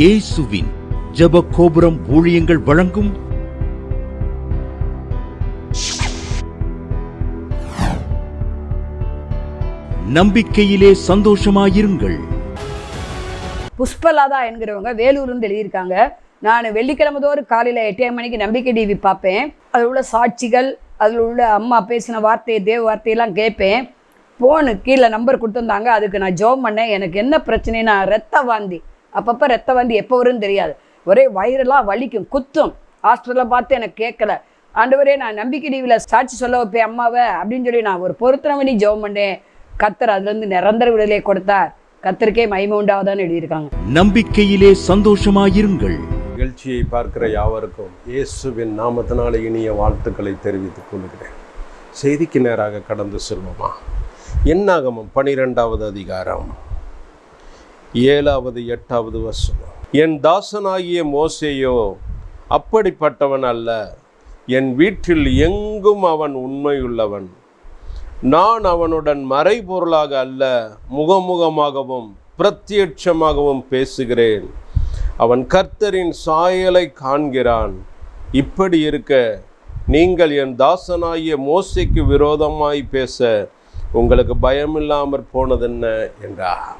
இயேசுவின் ஜெப கோபுரம் ஊழியங்கள் வழங்கும் நம்பிக்கையிலே சந்தோஷமாயிருங்கள். புஷ்பலாதா என்கிறவங்க வேலூர்லேருந்து எழுதியிருக்காங்க. நான் வெள்ளிக்கிழமை தோறும் காலையில் எட்டே மணிக்கு நம்பிக்கை டிவி பார்ப்பேன். அதில் உள்ள சாட்சிகள் அதில் உள்ள அம்மா பேசின வார்த்தையை தேவ வார்த்தையெல்லாம் கேட்பேன். ஃபோனு கீழே நம்பர் கொடுத்துருந்தாங்க. அதுக்கு நான் ஜோம் பண்ணேன். எனக்கு என்ன பிரச்சனைனா ரத்த வாந்தி. அப்பப்போ ரத்த வாந்தி எப்போ வரும்னு தெரியாது. ஒரே வயிறெல்லாம் வலிக்கும் குத்தும். ஹாஸ்பிட்டலில் பார்த்து எனக்கு கேட்கல ஆண்டவரே நான் நம்பிக்கை டிவியில் சாட்சி சொல்ல வைப்பேன் அம்மாவை அப்படின்னு சொல்லி நான் ஒரு பொருத்தனை பண்ணி ஜெபம் பண்ணேன். கத்தர் அதுலேருந்து நிரந்தர விடுதலை கொடுத்தார். கத்தருக்கே மகிமை உண்டாவதான்னு எழுதியிருக்காங்க. நம்பிக்கையிலே சந்தோஷமாயிருங்கள். நிகழ்ச்சியை பார்க்கிற யாவருக்கும் இயேசுவின் நாமத்தினால இனிய வாழ்த்துக்களை தெரிவித்துக் கொள்கிறேன். செய்திக்கு நேராக கடந்து செல்வோமா? என்னாகமம் பனிரெண்டாவது அதிகாரம். ஏழாவது எட்டாவது வசனம். என் தாசனாகிய மோசேயோ அப்படிப்பட்டவன் அல்ல. என் வீட்டில் எங்கும் அவன் உண்மையுள்ளவன். நான் அவனுடன் மறைபொருளாக அல்ல முகமுகமாகவும் பிரத்யட்சமாகவும் பேசுகிறேன். அவன் கர்த்தரின் சாயலை காண்கிறான். இப்படி இருக்க நீங்கள் என் தாசனாகிய மோசைக்கு விரோதமாய் பேச உங்களுக்கு பயமில்லாமற் போனதென்ன? என்றார்.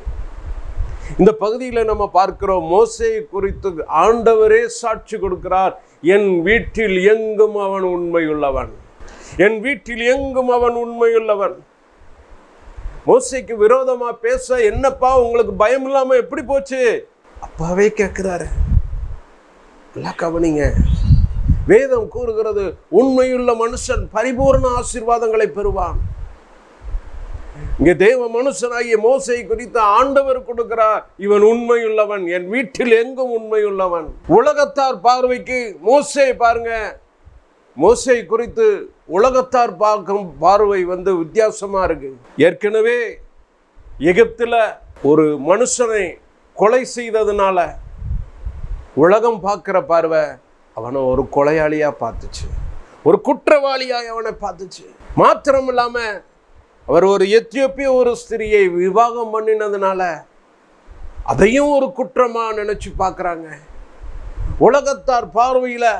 இந்த பகுதியில் நம்ம பார்க்கிறோம் மோசையை குறித்து ஆண்டவரே சாட்சி கொடுக்கிறார். என் வீட்டில் எங்கும் அவன் உண்மையுள்ளவன். என் வீட்டில் எங்கும் அவன் உண்மையுள்ளவன். மோசைக்கு விரோதமா பேச என்னப்பா உங்களுக்கு பயம் இல்லாமல் எப்படி போச்சு? அப்பாவே கேட்குறாரு நல்லா கவனிங்க. வேதம் கூறுகிறது உண்மையுள்ள மனுஷன் பரிபூர்ண ஆசீர்வாதங்களை பெறுவான். இங்கே தேவ மனுஷனாகிய மோசை குறித்த ஆண்டவர் கொடுக்கிறார். இவன் உண்மையுள்ளவன். என் வீட்டில் எங்கும் உண்மையுள்ளவன். உலகத்தார் பார்வைக்கு மோசை பாருங்க. மோசை குறித்து உலகத்தார் பார்க்கும் பார்வை வந்து வித்தியாசமாக இருக்கு. ஏற்கனவே எகிப்தில் ஒரு மனுஷனை கொலை செய்ததுனால உலகம் பார்க்குற பார்வை அவனை ஒரு கொலையாளியாக பார்த்துச்சு. ஒரு குற்றவாளியாக அவனை பார்த்துச்சு. மாத்திரம் இல்லாமல் அவர் ஒரு எத்தியோப்பிய ஒரு ஸ்திரியை விவாகம் பண்ணினதுனால அதையும் ஒரு குற்றமாக நினச்சி பார்க்குறாங்க. உலகத்தார் பார்வையில்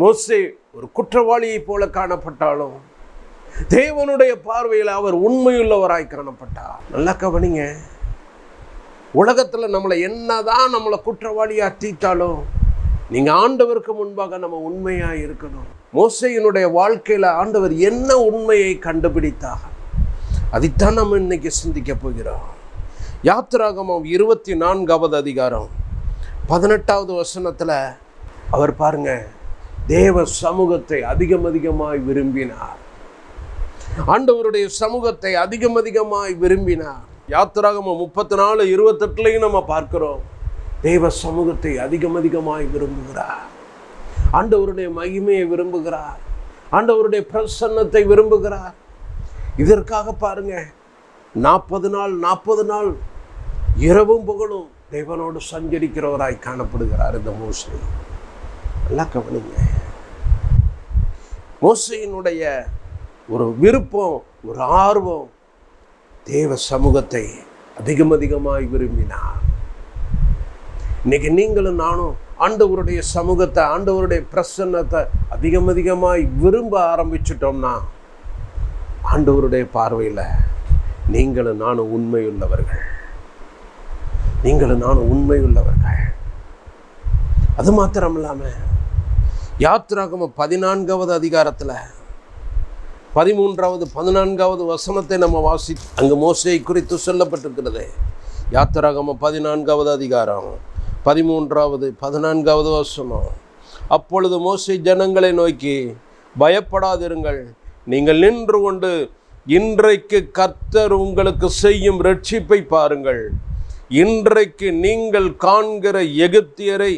மோசே ஒரு குற்றவாளியை போல காணப்பட்டாலும் தேவனுடைய பார்வையில் அவர் உண்மையுள்ளவராய் காணப்பட்டார். நல்லா கவனிங்க. உலகத்தில் நம்மளை என்னதான் நம்மளை குற்றவாளியாக தீட்டாலும் நீங்கள் ஆண்டவருக்கு முன்பாக நம்ம உண்மையாக இருக்கணும். மோசையினுடைய வாழ்க்கையில் ஆண்டவர் என்ன உண்மையை கண்டுபிடித்தார்? அதைத்தான் நம்ம இன்னைக்கு சிந்திக்க போகிறோம். யாத்திராகமம் இருபத்தி நான்காவது அதிகாரம் பதினெட்டாவது வசனத்தில் அவர் பாருங்க தேவ சமூகத்தை அதிகம் அதிகமாய் விரும்பினார். ஆண்டவருடைய சமூகத்தை அதிகம் அதிகமாய் விரும்பினார். யாத்திராகமம் முப்பத்தி நாலு இருபத்தெட்டுலையும் நம்ம பார்க்கிறோம் தேவ சமூகத்தை அதிகம் அதிகமாய் விரும்புகிறார். ஆண்டவருடைய மகிமையை விரும்புகிறார். ஆண்டவருடைய பிரசன்னத்தை விரும்புகிறார். இதற்காக பாருங்க. நாற்பது நாள் நாற்பது நாள் இரவும் புகழும் தேவனோடு சஞ்சரிக்கிறவராய் காணப்படுகிறார் இந்த மோசை. நல்லா கவனிங்க. மோசையினுடைய ஒரு விருப்பம் ஒரு ஆர்வம் தேவ சமூகத்தை அதிகம் அதிகமாய் விரும்பினார். இன்னைக்கு நீங்களும் நானும் ஆண்டவருடைய சமூகத்தை ஆண்டவருடைய பிரசன்னத்தை அதிகம் அதிகமாய் விரும்ப ஆரம்பிச்சிட்டோம்னா ஆண்டவருடைய பார்வையில் நீங்களும் நானும் உண்மையுள்ளவர்கள். நீங்களும் நானும் உண்மையுள்ளவர்கள். அது மாத்திரம் இல்லாமல் யாத்ராகம பதினான்காவது அதிகாரத்தில் பதிமூன்றாவது பதினான்காவது வசனத்தை நம்ம வாசி அங்கு மோசையை குறித்து சொல்லப்பட்டிருக்கிறது. யாத்திராகம பதினான்காவது அதிகாரம் பதிமூன்றாவது பதினான்காவது வசனம். அப்பொழுது மோசை ஜனங்களை நோக்கி பயப்படாதிருங்கள் நீங்கள் நின்று கொண்டு இன்றைக்கு கர்த்தர் உங்களுக்கு செய்யும் ரட்சிப்பை பாருங்கள். இன்றைக்கு நீங்கள் காண்கிற எகிப்தியரை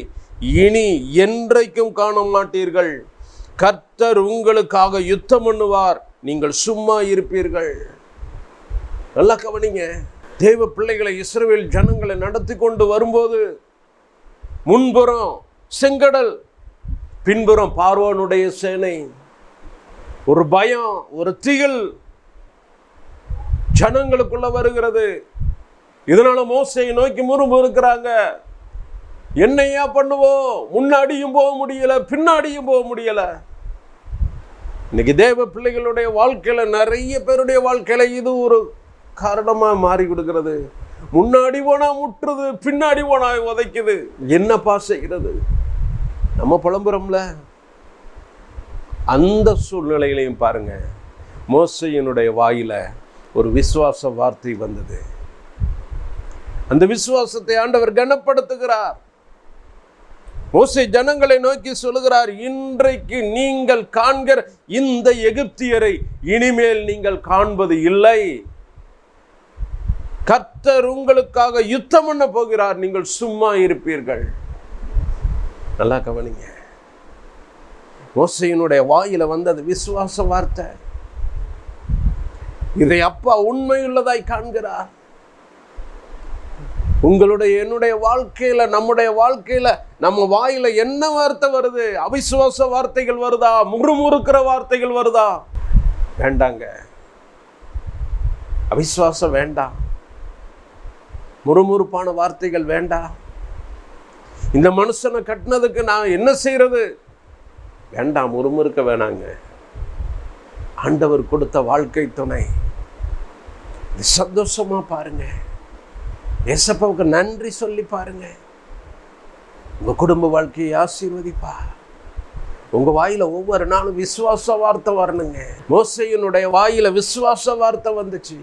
இனி என்றைக்கும் காண மாட்டீர்கள். கர்த்தர் உங்களுக்காக யுத்தம் பண்ணுவார். நீங்கள் சும்மா இருப்பீர்கள். நல்லா கவனிங்க. தேவ பிள்ளைகளை இஸ்ரேல் ஜனங்களை நடத்தி கொண்டு வரும்போது முன்புறம் செங்கடல் பின்புறம் பார்வோனுடைய சேனை. ஒரு பயம் ஒரு திகில் ஜனங்களுக்குள்ள வருகிறது. இதனால மோசையை நோக்கி முறும்பு இருக்கிறாங்க. என்னையா பண்ணுவோம் முன்னாடியும் போக முடியல பின்னாடியும் போக முடியல. இன்னைக்கு தேவ பிள்ளைகளுடைய வாழ்க்கையில நிறைய பேருடைய வாழ்க்கையில இது ஒரு காரணமா மாறி கொடுக்கிறது. முன்னாடி போனா முட்டுறது பின்னாடி போனா உதைக்குது. என்னப்பா செய்கிறது? நம்ம புலம்புறோம்ல. அந்த சூழ்நிலையிலையும் பாருங்க. மோசையினுடைய வாயில ஒரு விசுவாச வார்த்தை வந்தது. அந்த விசுவாசத்தை ஆண்டவர் கனப்படுத்துகிறார். மோசை ஜனங்களை நோக்கி சொல்லுகிறார் இன்றைக்கு நீங்கள் காண்கிற இந்த எகிப்தியரை இனிமேல் நீங்கள் காண்பது இல்லை. கர்த்தர் உங்களுக்காக யுத்தம் பண்ண போகிறார். நீங்கள் சும்மா இருப்பீர்கள். நல்லா கவனிங்க. மோசையினுடைய வாயில வந்தது விசுவாச வார்த்தை. இதை அப்பா உண்மையுள்ளதாய் காண்கிறார். உங்களுடைய என்னுடைய வாழ்க்கையில நம்முடைய வாழ்க்கையில நம்ம வாயில என்ன வார்த்தை வருது? அவிசுவாச வார்த்தைகள் வருதா? முறுமுறுக்கிற வார்த்தைகள் வருதா? வேண்டாங்க. அவிசுவாசம் வேண்டாம் முறுமுறுப்பான வார்த்தைகள் வேண்டாம் இந்த மனுஷனை கட்டினதுக்கு நான் என்ன செய்யறது வேண்டாம் முறுமுறுக்க வேணாங்க. ஆண்டவர் கொடுத்த வாழ்க்கை துணை. இது சந்தோஷமா பாருங்க. ஏசப்பாவுக்கு நன்றி சொல்லி பாருங்க. உங்க குடும்ப வாழ்க்கையை ஆசீர்வதிப்பா. உங்க வாயில ஒவ்வொரு நாளும் விசுவாச வார்த்தை வரணுங்க. மோசையினுடைய வாயில விசுவாச வார்த்தை வந்துச்சு.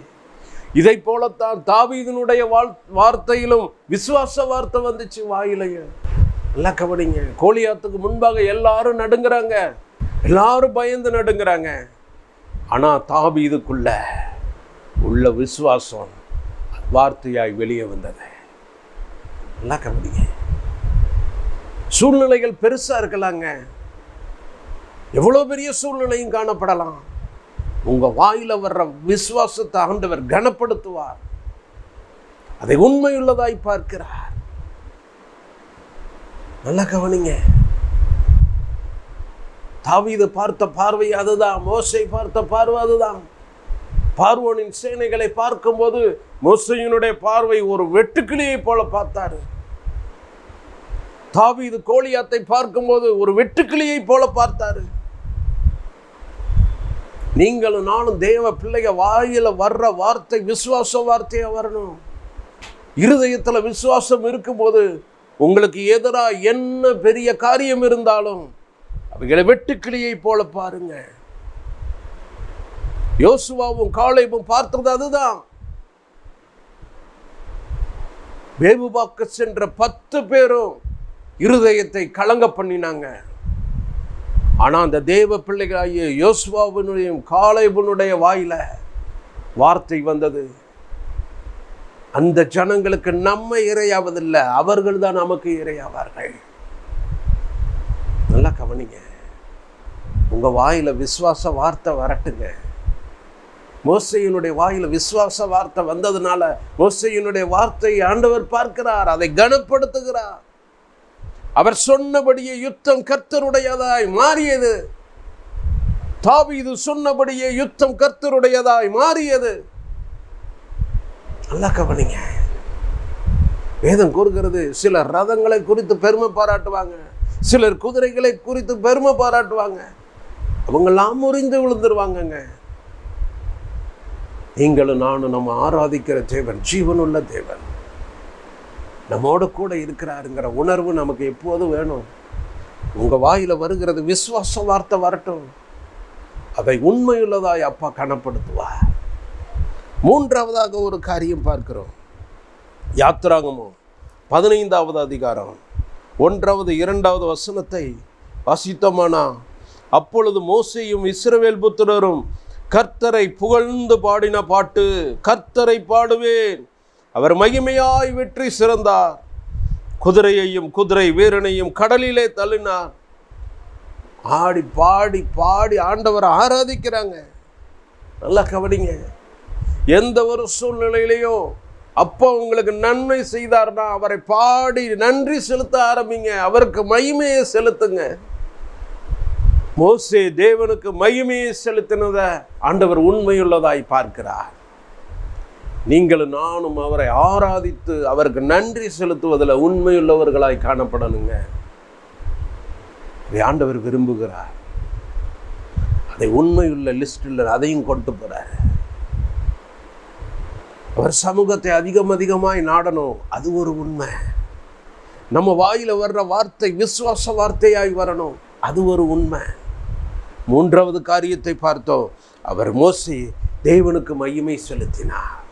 இதை போலத்தான் தாவீதனுடைய வாழ் வார்த்தையிலும் விசுவாச வார்த்தை வந்துச்சு வாயிலையும் நல்லா கவனிங்க. கோலியாத்துக்கு முன்பாக எல்லாரும் நடுங்குறாங்க. எல்லாரும் பயந்து நடுங்குறாங்க. ஆனா இதுக்குள்ள உள்ள விசுவாசம் வார்த்தையாய் வெளியே வந்தது. நல்லா கவனிங்க. சூழ்நிலைகள் பெருசா இருக்கலாங்க. எவ்வளோ பெரிய சூழ்நிலையும் காணப்படலாம். உங்க வாயில வர்ற விசுவாசத்தை ஆண்டவர் கனப்படுத்துவார். அதை உண்மையுள்ளதாய் பார்க்கிறார். நல்லா கவனிங்க. தாவீது பார்த்த பார்வை அதுதான். மோசை பார்த்த பார்வை அதுதான். பார்வோனின் சேனைகளை பார்க்கும்போது மோசையினுடைய பார்வை ஒரு வெட்டுக்கிளியை போல பார்த்தாரு. தாவீது கோழியாத்தை பார்க்கும்போது ஒரு வெட்டுக்கிளியை போல பார்த்தாரு. நீங்களும் நானும் தேவ பிள்ளைக வாயில வர்ற வார்த்தை விசுவாச வார்த்தையா வரணும். இருதயத்துல விசுவாசம் இருக்கும்போது உங்களுக்கு எதிராக என்ன பெரிய காரியம் இருந்தாலும் அவைகளை வெட்டுக்கிளியை போல பாருங்க யோசுவாவும் காலைவும் பார்த்தது அதுதான். வேவுபாக்க சென்ற பத்து பேரும் இருதயத்தை கலங்க பண்ணினாங்க. ஆனா அந்த தேவ பிள்ளைகளாகிய யோசுவாவினுடைய காளைபனுடைய வாயில வார்த்தை வந்தது. அந்த ஜனங்களுக்கு நம்ம இரையாவதில்லை அவர்கள் தான் நமக்கு இரையாவார்கள். நல்லா கவனிங்க. உங்க வாயில விசுவாச வார்த்தை வரட்டுங்க. மோசையினுடைய வாயில விசுவாச வார்த்தை வந்ததுனால மோசையினுடைய வார்த்தையை ஆண்டவர் பார்க்கிறார் அதை கனப்படுத்துகிறார். அவர் சொன்னபடியே யுத்தம் கர்த்தருடையதாய் மாறியது. தாவீது சொன்னபடியே யுத்தம் கர்த்தருடையதாய் மாறியது. நல்லா கவனிங்க. வேதம் கூறுகிறது சிலர் ரதங்களை குறித்து பெருமை பாராட்டுவாங்க சிலர் குதிரைகளை குறித்து பெருமை பாராட்டுவாங்க. அவங்கெல்லாம் முறிந்து விழுந்துருவாங்கங்க. நீங்களும் நானும் நம்ம ஆராதிக்கிற தேவன் ஜீவனுள்ள தேவன். நம்மோட கூட இருக்கிறாருங்கிற உணர்வு நமக்கு எப்போதும் வேணும்? உங்கள் வாயில் வருகிறது விசுவாச வார்த்தை வரட்டும். அதை உண்மையுள்ளதாய் அப்பா கனப்படுத்துவார். மூன்றாவதாக ஒரு காரியம் பார்க்கிறோம். யாத்ராகமோ பதினைந்தாவது அதிகாரம் ஒன்றாவது இரண்டாவது வசனத்தை வாசித்தோமானா? அப்பொழுது மோசையும் இஸ்ரவேல் புத்திரரும் கர்த்தரை புகழ்ந்து பாடின பாட்டு கர்த்தரை பாடுவேன். அவர் மகிமையாய் வெற்றி சிறந்தார். குதிரையையும் குதிரை வீரனையும் கடலிலே தள்ளினார். ஆடி பாடி பாடி ஆண்டவரை ஆராதிக்கிறாங்க. நல்லா கவனிங்க. எந்த ஒரு சூழ்நிலையிலையும் அப்போ உங்களுக்கு நன்மை செய்தார்னா அவரை பாடி நன்றி செலுத்த ஆரம்பிங்க. அவருக்கு மகிமையை செலுத்துங்க. மோசே தேவனுக்கு மகிமையை செலுத்தினத ஆண்டவர் உண்மையுள்ளதாய் பார்க்கிறார். நீங்களும் நானும் அவரை ஆராதித்து அவருக்கு நன்றி செலுத்துவதில் உண்மையுள்ளவர்களாய் காணப்படணுங்க. ஆண்டவர் விரும்புகிறார். அதை உண்மையுள்ள லிஸ்டில் அதையும் கொண்டு போகிறார் அவர் சமூகத்தை அதிகம் அதிகமாய் நாடணும். அது ஒரு உண்மை. நம்ம வாயில் வர்ற வார்த்தை விசுவாச வார்த்தையாய் வரணும். அது ஒரு உண்மை. மூன்றாவது காரியத்தை பார்த்தோம். அவர் மோசி தேவனுக்கு மையமை செலுத்தினார்.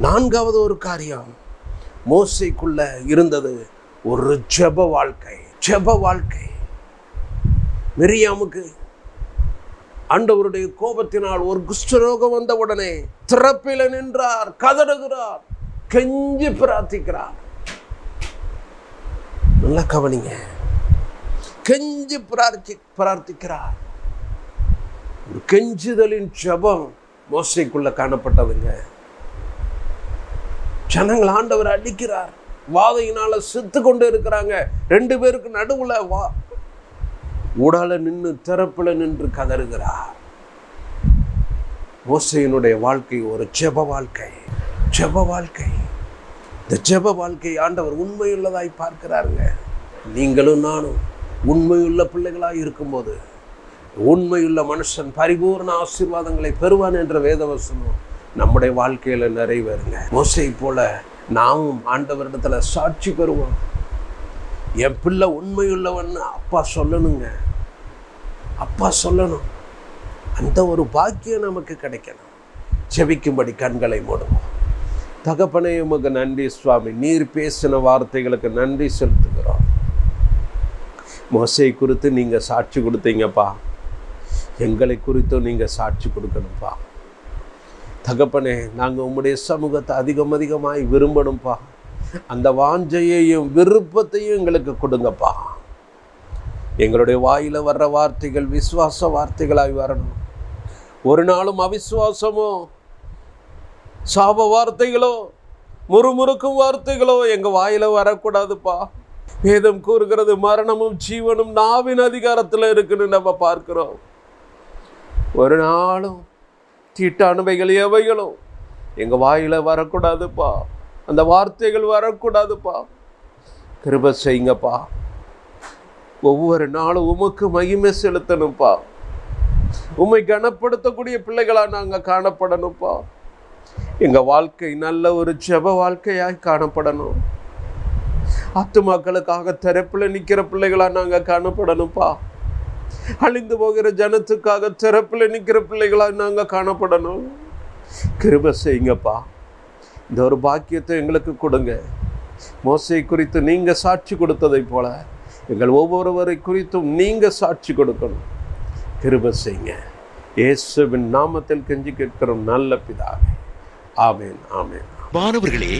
நான்காவது ஒரு காரியம் மோசைக்குள்ள இருந்தது ஒரு ஜெப வாழ்க்கை. ஜெப வாழ்க்கை. மிரியாமுக்கு ஆண்டவருடைய கோபத்தினால் ஒரு குஷ்டரோகம் வந்த உடனே திறப்பில நின்றார் கதறுகிறார் கெஞ்சி பிரார்த்திக்கிறார். நல்லா கவனிங்க. கெஞ்சி பிரார்த்தி பிரார்த்திக்கிறார். ஒரு கெஞ்சுதலின் ஜபம் மோசைக்குள்ள காணப்பட்டதுங்க. ஜனங்கள் ஆண்டவர் அடிக்கிறார். வாதையினால செத்து கொண்டு இருக்கிறாங்க. ரெண்டு பேருக்கு நடுவுல வா உடல நின்று திறப்புல நின்று கதறுகிறார். மோசையினுடைய வாழ்க்கை ஒரு ஜெப வாழ்க்கை. ஜெப வாழ்க்கை. இந்த ஜெப வாழ்க்கை ஆண்டவர் உண்மையுள்ளதாய் பார்க்கிறாருங்க. நீங்களும் நானும் உண்மையுள்ள பிள்ளைகளாக இருக்கும்போது உண்மையுள்ள மனுஷன் பரிபூர்ண ஆசீர்வாதங்களை பெறுவான் என்ற வேதவசனம் நம்முடைய வாழ்க்கையில நிறைவேறுங்க. மோசை போல நாமும் ஆண்டவரிடத்தில் சாட்சி பெறுவோம். என் பிள்ளை உண்மையுள்ளவன்னு அப்பா சொல்லணுங்க. அப்பா சொல்லணும். அந்த ஒரு பாக்கியம் நமக்கு கிடைக்கணும். செவிக்கும்படி கண்களை மூடுவோம். தகப்பனே உமக்கு நன்றி சுவாமி. நீர் பேசின வார்த்தைகளுக்கு நன்றி செலுத்துகிறோம். மோசை குறித்து நீங்கள் சாட்சி கொடுத்தீங்கப்பா. எங்களை குறித்தும் நீங்கள் சாட்சி கொடுக்கணும்ப்பா. தகப்பனே நாங்கள் உம்முடைய சமூகத்தை அதிகம் அதிகமாய் விரும்பணும்ப்பா. அந்த வாஞ்சையையும் விருப்பத்தையும் எங்களுக்கு கொடுங்கப்பா. எங்களுடைய வாயில் வர்ற வார்த்தைகள் விசுவாச வார்த்தைகளாய் வரணும். ஒரு நாளும் அவிசுவாசமோ சாப வார்த்தைகளோ முறுமுறுக்கும் வார்த்தைகளோ எங்கள் வாயில் வரக்கூடாதுப்பா. வேதம் கூறுகிறது மரணமும் ஜீவனும் நாவின் அதிகாரத்தில் இருக்குன்னு நம்ம பார்க்கிறோம். ஒரு நாளும் தீட்டானவைகள் எவைகளும் எங்கள் வாயில வரக்கூடாதுப்பா. அந்த வார்த்தைகள் வரக்கூடாதுப்பா. கிருப செய்யுங்கப்பா. ஒவ்வொரு நாளும் உமக்கு மகிமை செலுத்தணும்ப்பா. உம்மை கனப்படுத்தக்கூடிய பிள்ளைகளாக நாங்கள் காணப்படணும்ப்பா. எங்கள் வாழ்க்கை நல்ல ஒரு ஜெப வாழ்க்கையாக காணப்படணும். ஆத்துமாக்களுக்காக திறப்பில் நிற்கிற பிள்ளைகளாக நாங்கள் காணப்படணும்ப்பா. அழிந்து போகிற ஜனத்துக்காக திறப்பில் நிற்கிற பிள்ளைகளாக நாங்கள் காணப்படணும். கிருப செய்யுங்கப்பா. இந்த ஒரு பாக்கியத்தை எங்களுக்கு கொடுங்க. மோசை குறித்து நீங்க சாட்சி கொடுத்ததை போல எங்கள் ஒவ்வொருவரை குறித்தும் நீங்க சாட்சி கொடுக்கணும். கிருப செய்யுங்க. இயேசுவின் நாமத்தில் கெஞ்சி கேட்கிறோம் நல்ல பிதாவே. ஆமேன் ஆமேன். மாணவர்களே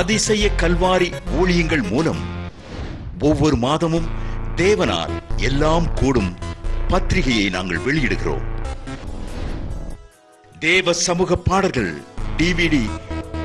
அதிசய கல்வாரி ஊழியங்கள் மூலம் ஒவ்வொரு மாதமும் தேவனால் எல்லாம் கூடும் பத்திரிகையை நாங்கள் வெளியிடுகிறோம். தேவ சமூக பாடல்கள் டிவிடி